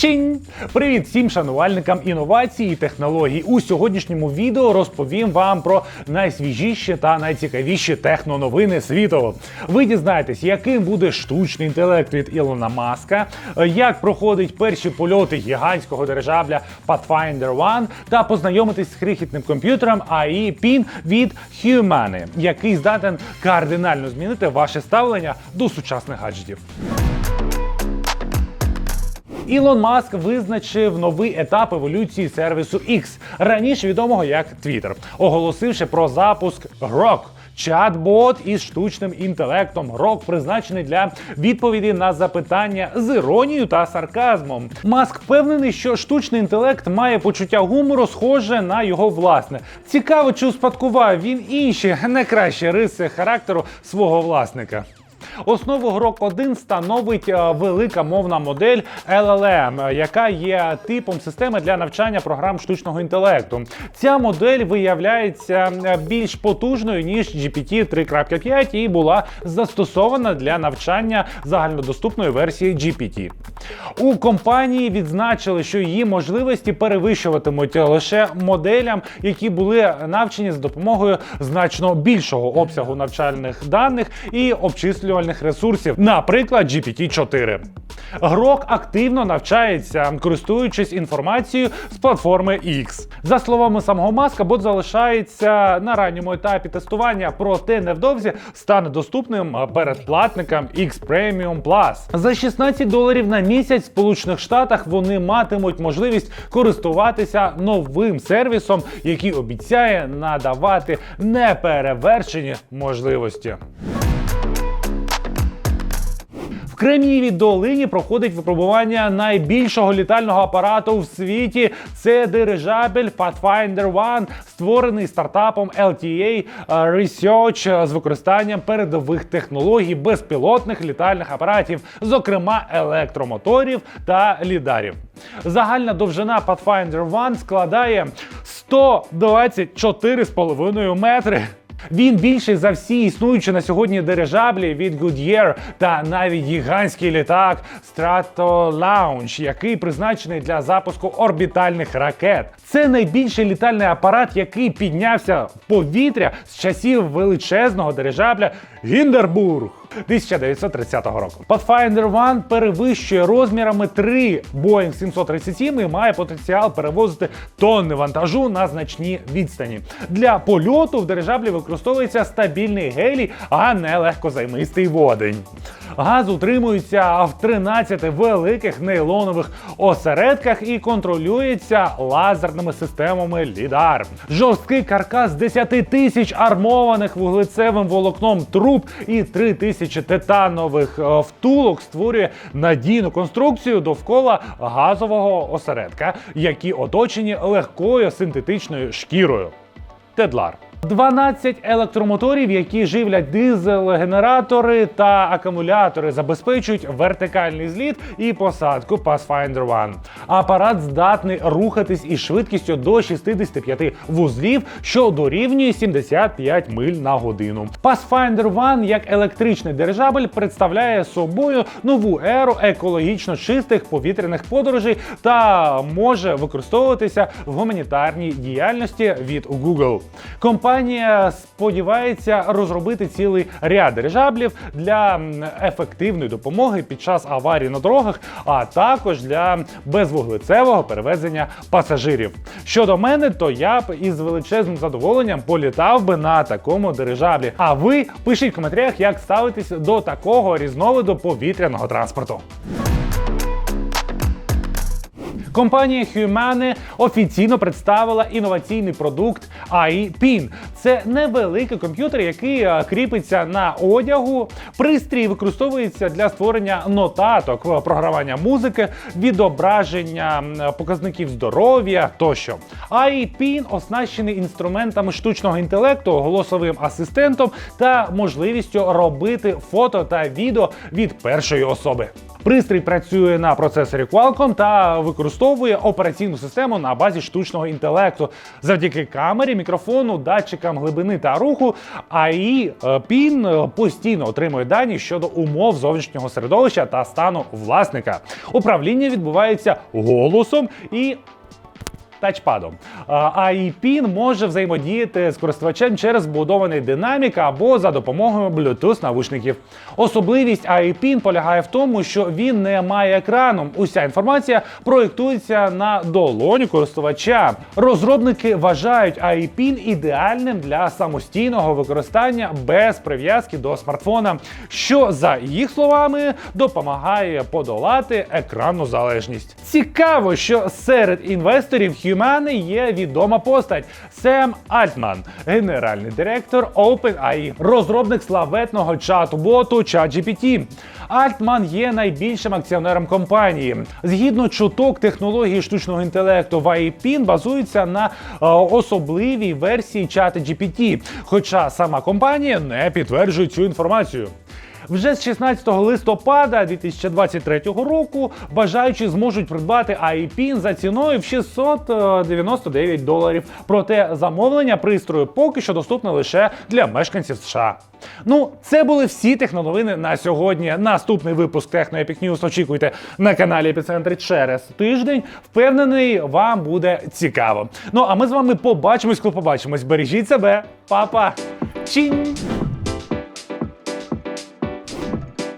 Чинь! Привіт всім шанувальникам інновацій і технологій. У сьогоднішньому відео розповім вам про найсвіжіші та найцікавіші техноновини світу. Ви дізнаєтесь, яким буде штучний інтелект від Ілона Маска, як проходять перші польоти гігантського дирижабля Pathfinder One та познайомитись з крихітним комп'ютером AI PIN від Humane, який здатен кардинально змінити ваше ставлення до сучасних гаджетів. Ілон Маск визначив новий етап еволюції сервісу X, раніше відомого як Twitter, оголосивши про запуск Grok. Чат-бот із штучним інтелектом Grok призначений для відповіді на запитання з іронією та сарказмом. Маск впевнений, що штучний інтелект має почуття гумору, схоже на його власне. Цікаво, чи успадкував він інші не кращі риси характеру свого власника. Основу Grok 1 становить е, велика мовна модель LLM, е, яка є типом системи для навчання програм штучного інтелекту. Ця модель виявляється е, більш потужною ніж GPT 3.5 і була застосована для навчання загальнодоступної версії GPT. У компанії відзначили, що її можливості перевищуватимуть лише моделям, які були навчені з допомогою значно більшого обсягу навчальних даних і обчислювальних ресурсів, наприклад, GPT-4. Грок активно навчається, користуючись інформацією з платформи X. За словами самого Маска, бот залишається на ранньому етапі тестування, проте невдовзі стане доступним передплатникам X Premium Plus. За 16 доларів на місяць в Сполучених Штатах вони матимуть можливість користуватися новим сервісом, який обіцяє надавати неперевершені можливості. Кремнієвій долині проходить випробування найбільшого літального апарату в світі. Це дирижабель Pathfinder One, створений стартапом LTA Research з використанням передових технологій безпілотних літальних апаратів, зокрема електромоторів та лідарів. Загальна довжина Pathfinder One складає 124,5 метри. Він більший за всі існуючі на сьогодні дирижаблі від Goodyear та навіть гігантський літак Strato Launch, який призначений для запуску орбітальних ракет. Це найбільший літальний апарат, який піднявся в повітря з часів величезного дирижабля Гіндербург. 1930 року. Pathfinder One перевищує розмірами 3 Boeing 737 і має потенціал перевозити тонни вантажу на значні відстані. Для польоту в дирижаблі використовується стабільний гелій, а не легкозаймистий водень. Газ утримується в 13 великих нейлонових осередках і контролюється лазерними системами лідар. Жорсткий каркас 10 тисяч армованих вуглецевим волокном труб і 3 тисячі титанових е, втулок створює надійну конструкцію довкола газового осередка, які оточені легкою синтетичною шкірою. Тедлар. 12 електромоторів, які живлять дизель-генератори та акумулятори, забезпечують вертикальний зліт і посадку Pathfinder One. Апарат здатний рухатись із швидкістю до 65 вузлів, що дорівнює 75 миль на годину. Pathfinder One як електричний дирижабель представляє собою нову еру екологічно чистих повітряних подорожей та може використовуватися в гуманітарній діяльності від Google. Компанія сподівається розробити цілий ряд дирижаблів для ефективної допомоги під час аварій на дорогах, а також для безвуглецевого перевезення пасажирів. Щодо мене, то я б із величезним задоволенням політав би на такому дирижаблі. А ви пишіть в коментарях, як ставитесь до такого різновиду повітряного транспорту. Компанія Humane офіційно представила інноваційний продукт AI PIN. Це невеликий комп'ютер, який е, кріпиться на одягу. Пристрій використовується для створення нотаток, е, програвання музики, відображення показників здоров'я тощо. AI PIN оснащений інструментами штучного інтелекту, голосовим асистентом та можливістю робити фото та відео від першої особи. Пристрій працює на процесорі Qualcomm та використовує використовує операційну систему на базі штучного інтелекту. Завдяки камері, мікрофону, датчикам глибини та руху, AI е, PIN е, постійно отримує дані щодо умов зовнішнього середовища та стану власника. Управління відбувається голосом і тачпадом. А iPin може взаємодіяти з користувачем через вбудований динамік або за допомогою Bluetooth навушників. Особливість iPin полягає в тому, що він не має екрану. Уся інформація проєктується на долоні користувача. Розробники вважають iPin ідеальним для самостійного використання без прив'язки до смартфона, що за їх словами допомагає подолати екранну залежність. Цікаво, що серед інвесторів Humani є відома постать Сем Альтман, генеральний директор OpenAI, розробник славетного чат-боту ChatGPT. Альтман є найбільшим акціонером компанії. Згідно чуток технології штучного інтелекту, VIPIN базується на е, особливій версії чата GPT, хоча сама компанія не підтверджує цю інформацію. Вже з 16 листопада 2023 року бажаючі зможуть придбати iPin за ціною в 699 доларів. Проте замовлення пристрою поки що доступне лише для мешканців США. Ну, це були всі техноновини на сьогодні. Наступний випуск Epic News очікуйте на каналі Епіцентри через тиждень. Впевнений, вам буде цікаво. Ну а ми з вами побачимось, коли побачимось. Бережіть себе, Па-па! Чінь!